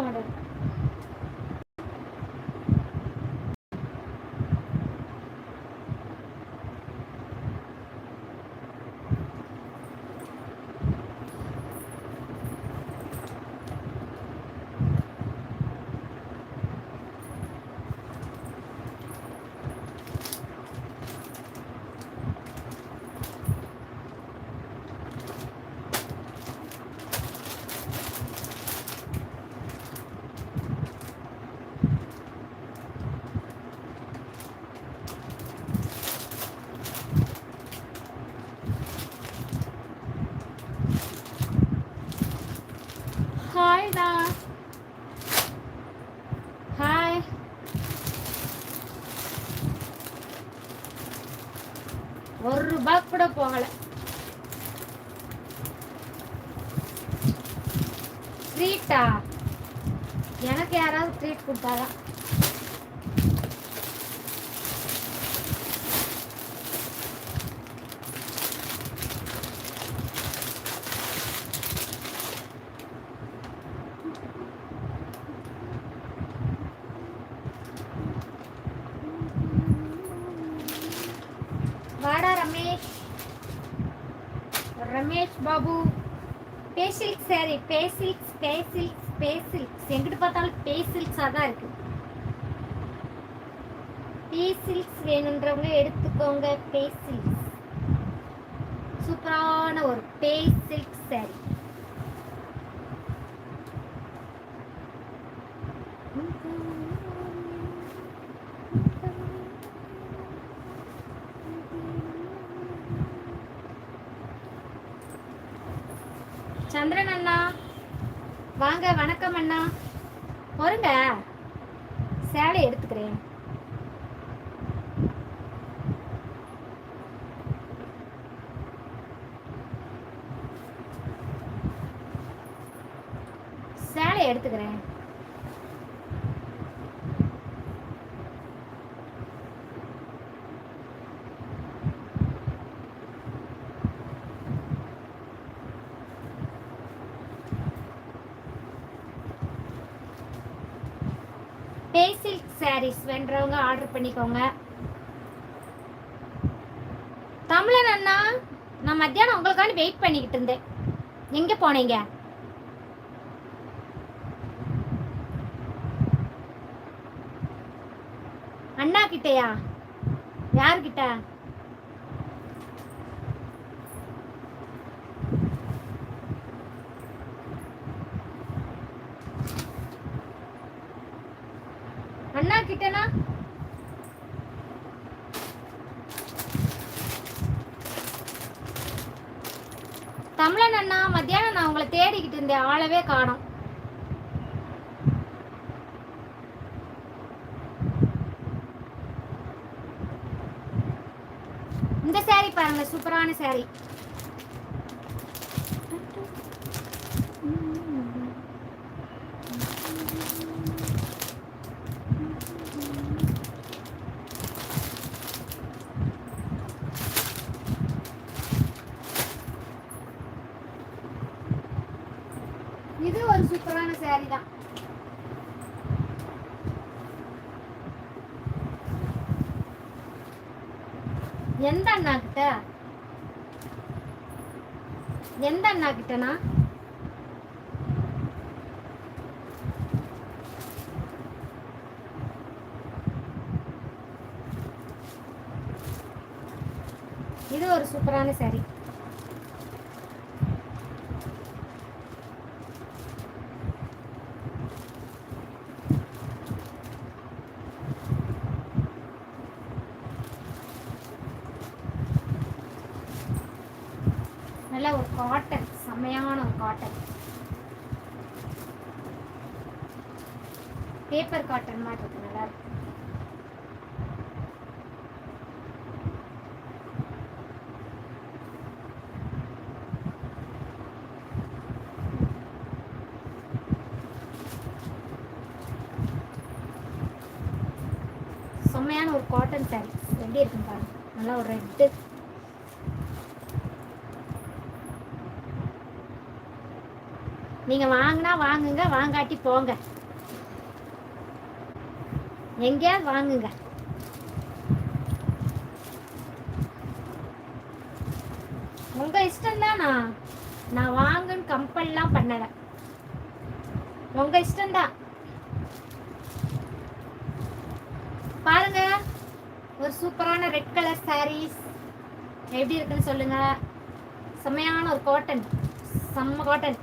Model sorry பேசில்ஸ் பேசில்ஸ் பேசில்ஸ். எங்கிட்டு பார்த்தாலும் பேசில்ஸாக தான் இருக்கு. பேசில்ஸ் வேணுன்றவங்க எடுத்துக்கோங்க பேசில்ஸ். சூப்பரான ஒரு பேசில்க் சாரி. சந்திரன் அண்ணா வாங்க வணக்கம் அண்ணா. வருங்க சேலை எடுத்துக்கிறேன் சேலை எடுத்துக்கிறேன் பேசில்க் சாரீஸ் வேண்டவங்க ஆர்டர் பண்ணிக்கோங்க. தமிழன் அண்ணா நான் மத்தியானம் உங்களுக்காண்டி வெயிட் பண்ணிக்கிட்டு இருந்தேன். எங்கே போனீங்க? அண்ணா கிட்டயா? யார்கிட்ட? அண்ணா கிட்டனா? தமிழன் அண்ணா மத்தியானம் நான் உங்களை தேடிக்கிட்டு இருந்தேன். ஆளவே காணும். இந்த சாரி பாருங்க சூப்பரான சாரி இது ஒரு சூப்பரான சாரி தான். எந்த அண்ணா கிட்ட? எந்த அண்ணா கிட்டனா இது ஒரு சூப்பரான சாரி நல்ல ஒரு காட்டன் செம்மையான ஒரு காட்டன். பேப்பர் காட்டன் மாதிரி இருக்கு நல்லா இருக்கு. செம்மையான ஒரு காட்டன் சாரீ எப்படி இருக்குன்னு பாருங்க. நல்லா ஒரு ரெட்டு நீங்க வாங்கினா வாங்குங்க வாங்காட்டி போங்க. எங்கேயாவது வாங்குங்க. உங்க இஷ்டம் தான் நான் நான் வாங்குன்னு கம்பல்லாம் பண்ணல. உங்க இஷ்டம் தான் பாருங்க ஒரு சூப்பரான ரெட் கலர் சாரீஸ் எப்படி இருக்குன்னு சொல்லுங்க? செம்மையான ஒரு காட்டன் செம்ம காட்டன்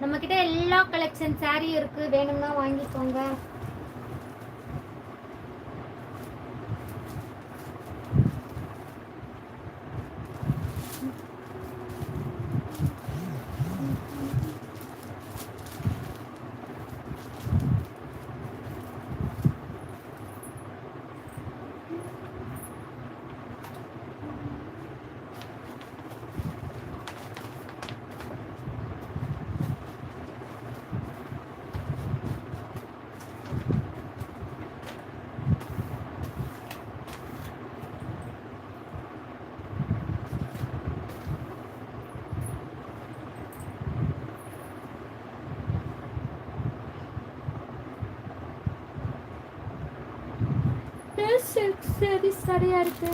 நம்ம கிட்ட எல்லா கலெக்ஷன் சாரீ இருக்கு. வேணும்னா வாங்கிக்கோங்க. சரி சரியா இருக்கு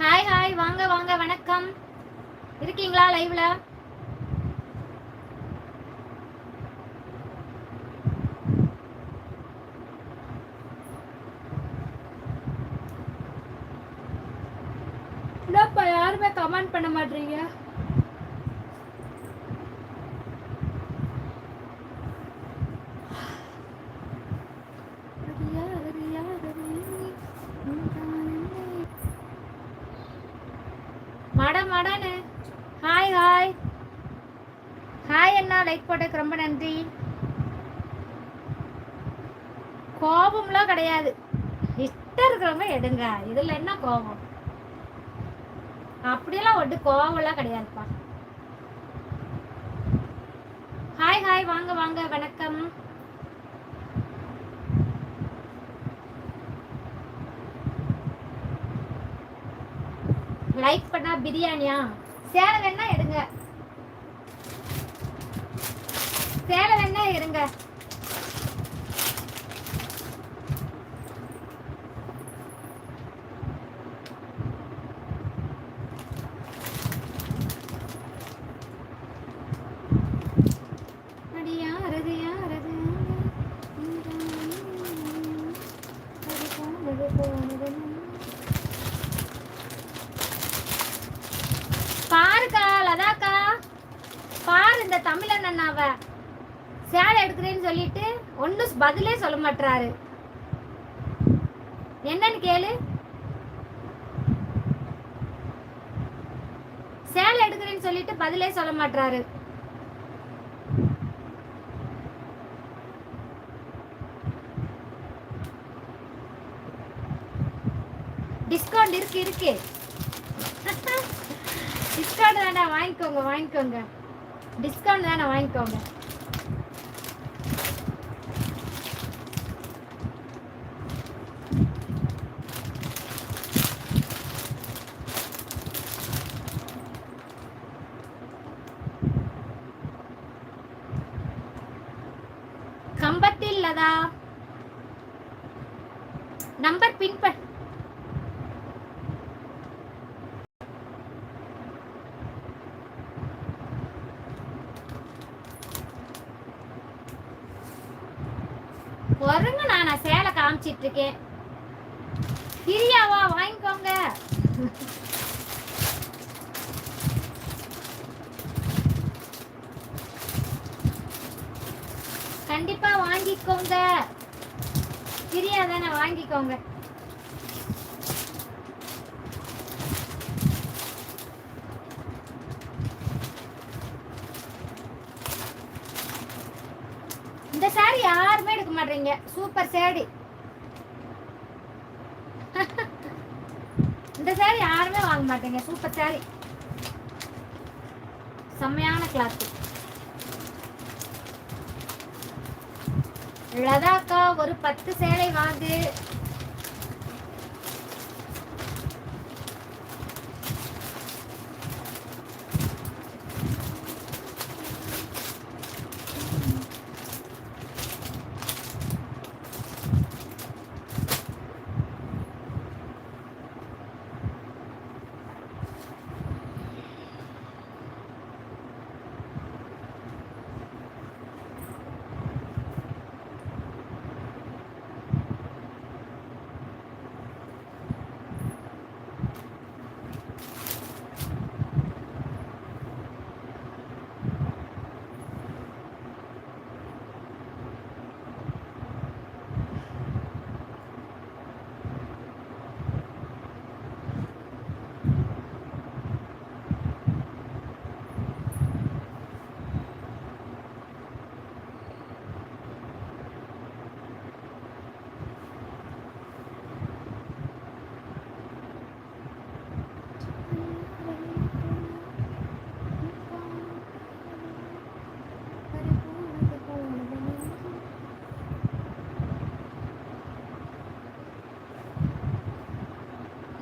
ஹாய் ஹாய் வாங்க வாங்க வணக்கம் இருக்கீங்களா லைவ்ல என்னப்பா யாருமே கமெண்ட் பண்ண மாட்டீங்க மட மடனு ஹாய் ஹாய் ஹாய் அண்ணா. லைக் போட்டதுக்கு ரொம்ப நன்றி. கோபம்லாம் கிடையாது. இஷ்டம் இருக்கிறவங்க எடுங்க. இதுல என்ன கோபம்? அப்படியெல்லாம் ஒட்டு கோவம்லாம் கிடையாதுப்பா. ஹாய் ஹாய் வாங்க வாங்க வணக்கம். லைக் பண்ணா பிரியாணியா? சேலை வேணா எடுங்க. சேலை வேணா எடுங்க. பாருக்கா லதாக்கா. பாரு இந்த தமிழன் அண்ணாவ சேலை எடுக்கிறேன்னு சொல்லிட்டு ஒன்றும் பதிலே சொல்ல மாட்டாரு என்னன்னு கேளு. சேலை எடுக்கிறேன்னு சொல்லிட்டு பதிலே சொல்ல மாட்டாரு டிஸ்கவுண்ட் இருக்கு. டிஸ்கவுண்ட் தானே வாங்கிக்கோங்க வாங்கிக்கோங்க. டிஸ்கவுண்ட் தானே வாங்கிக்கோங்க. இருக்கேன் பிரியாவா வாங்கிக்கோங்க. கண்டிப்பா வாங்கிக்கோங்க. பிரியா தானே வாங்கிக்கோங்க. இந்த சாரி யாருமே எடுக்க மாட்டீங்க சூப்பர் சேடி இந்த சாரி யாருமே வாங்க மாட்டேங்க. சூப்பர் சாரி செம்மையான கிளாத்து லதாக்கா ஒரு பத்து சேலை வாங்கு.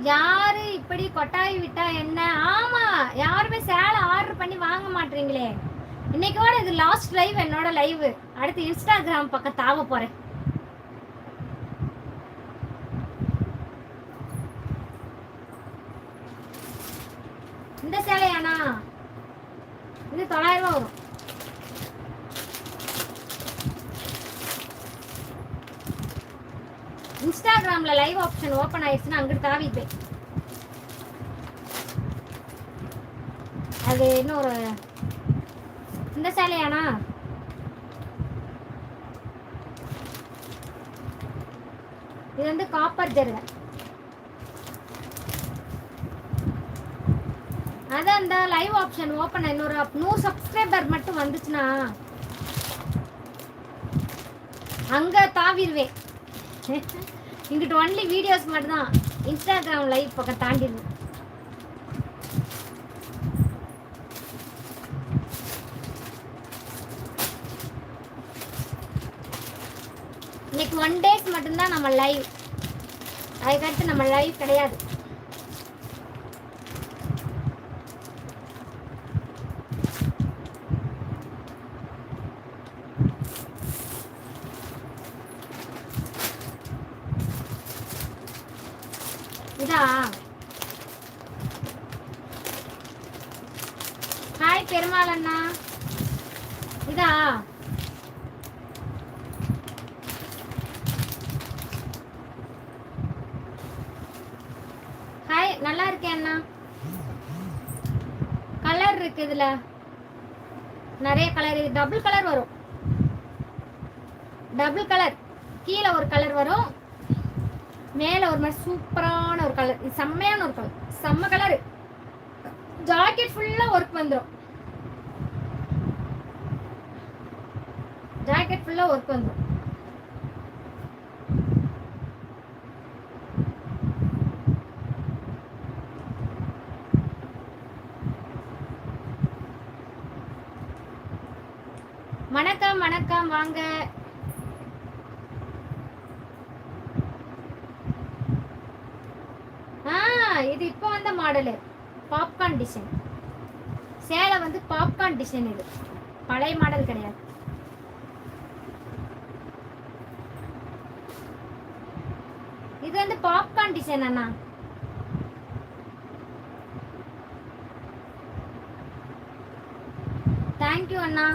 யாரு இப்படி கொட்டாய் விட்டா என்ன? ஆமா யாருமே சேலை ஆர்டர் பண்ணி வாங்க மாட்டீங்களே. இன்னைக்கோட இது லாஸ்ட் லைவ் என்னோட லைவ் அடுத்து இன்ஸ்டாகிராம் பக்கம் தாவ போறேன் இந்த சேலையானா இது தொள்ளாயிரம் ரூபா வரும் இன்ஸ்டாகிராம்ல லைவ் ஆப்ஷன் ஓபன் ஆயிடுச்சுன்னா அங்கிட்டு தாவிப்பேன் அது இன்னொரு இந்த சேலையானா இது வந்து காப்பர் ஜெருக அதான் இந்த லைவ் ஆப்ஷன் ஓப்பன் இன்னொரு நூறு சப்ஸ்கிரைபர் மட்டும் வந்துச்சுன்னா அங்க தாவிடுவேன் இங்கிட்ட ஒன்லி வீடியோஸ் மட்டும்தான். இன்ஸ்டாகிராம் லைவ் பக்கம் தாண்டிடுது இன்னைக்கு ஒன் டேஸ் மட்டும்தான் நம்ம லைவ் அதுக்கடுத்து நம்ம லைவ் கிடையாது இதா ஹாய் பெருமாள் அண்ணா இதா ஹாய் நல்லா இருக்கேன் அண்ணா கலர் இருக்கு இதுல நிறைய கலர் இது டபுள் கலர் வரும். டபுள் கலர் கீழே ஒரு கலர் வரும். மேல ஒரு மாதிரி சூப்பரான ஒரு கலர் இது செம்மையான ஒரு கலர் செம்ம கலர் ஜாக்கெட் ஃபுல்லா ஒர்க் வந்துடும் ஜாக்கெட் ஃபுல்லா ஒர்க் வந்துடும் வணக்கம் வாங்க. ஆ இது இப்போ வந்த மாடலு. பாப்கார்ன் டிசைன் சேலை வந்து பாப்கார்ன் டிசைன் இது. பழைய மாடல் கிடையாது. இது வந்து பாப்கார்ன் டிசைன் அண்ணா. தேங்க்யூ அண்ணா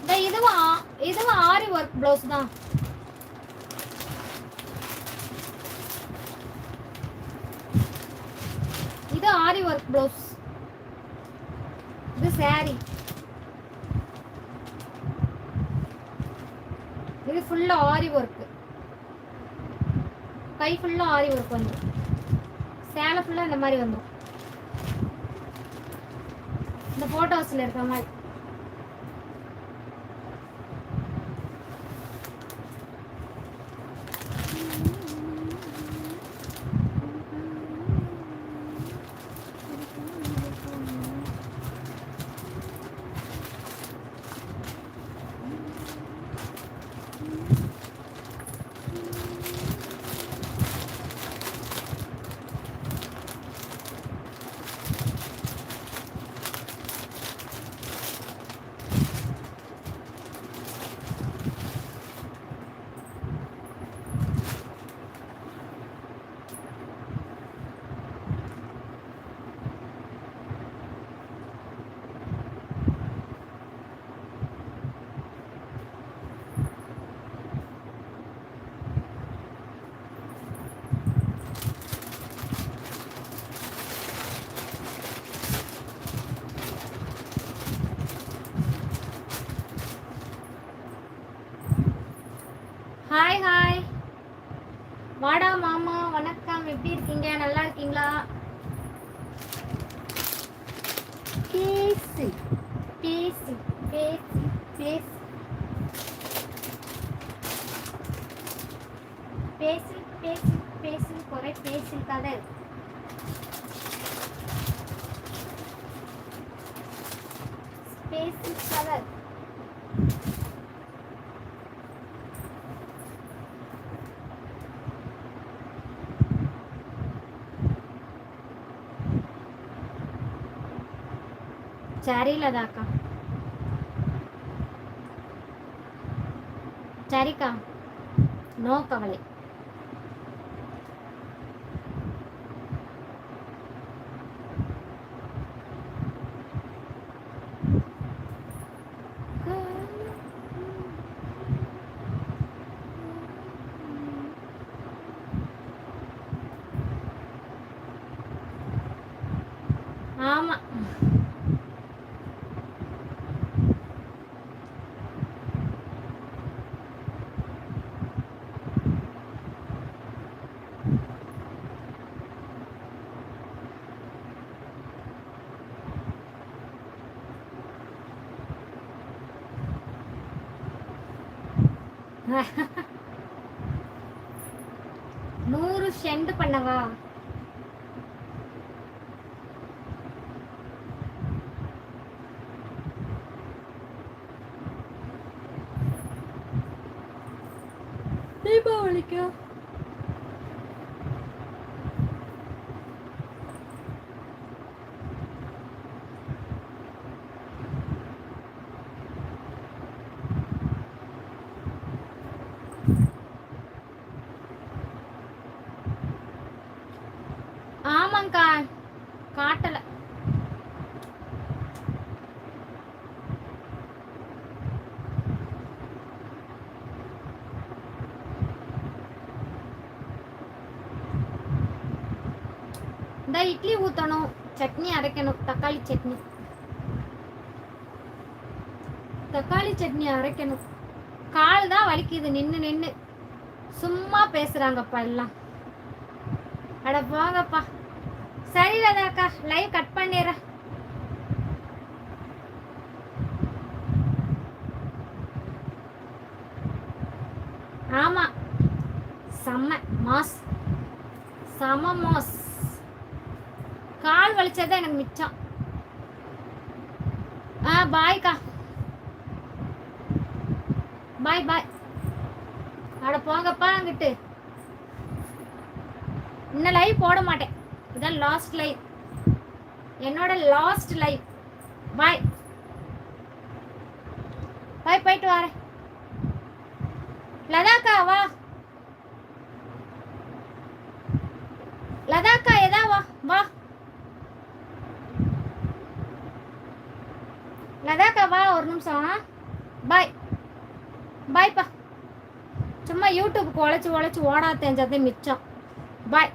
இந்த இதுவும் ஆ- இதுவும் ஆரி ஒர்க் ப்ளவுஸ் தான். இது ஆரி ஒர்க் ப்ளவுஸ் இது சாரி இது ஃபுல்லா ஆரி ஒர்க் கை ஃபுல்லா ஆரி ஒர்க் வந்துடும் சேலை ஃபுல்லா இந்த மாதிரி வந்துடும் இந்த ஃபோட்டோஸில் இருக்கிற மாதிரி. శారీల దాకా చారిక? నో కవలి. கவலை diabólica இந்த இட்லி ஊற்றணும் சட்னி அரைக்கணும். தக்காளி சட்னி. தக்காளி சட்னி அரைக்கணும். கால் தான் வலிக்குது. நின்று நின்று சும்மா பேசுகிறாங்கப்பா எல்லாம். அட போங்கப்பா. சரி ராதாக்கா லைவ் கட் பண்ணிடுறேன் ஆமா செம்ம மாஸ் செம மாஸ் கால் மச்சான். ஆ பாய்க்கா. பாய் பாய். அட போங்கப்பா அங்கிட்டு. இன்னும் லைவ் போட மாட்டேன். இதான் லாஸ்ட் லைவ். என்னோட லாஸ்ட் லைவ். பாய். பாய் போயிட்டு வரேன். லதாக்கா வா. லதாக்கா எதா வா. வா. லதாக்காவா ஒரு நிமிஷம். பாய் பாய்ப்பா சும்மா யூடியூப்க்கு உழைச்சி உழைச்சி ஓடா தெரிஞ்சதே மிச்சம். பாய்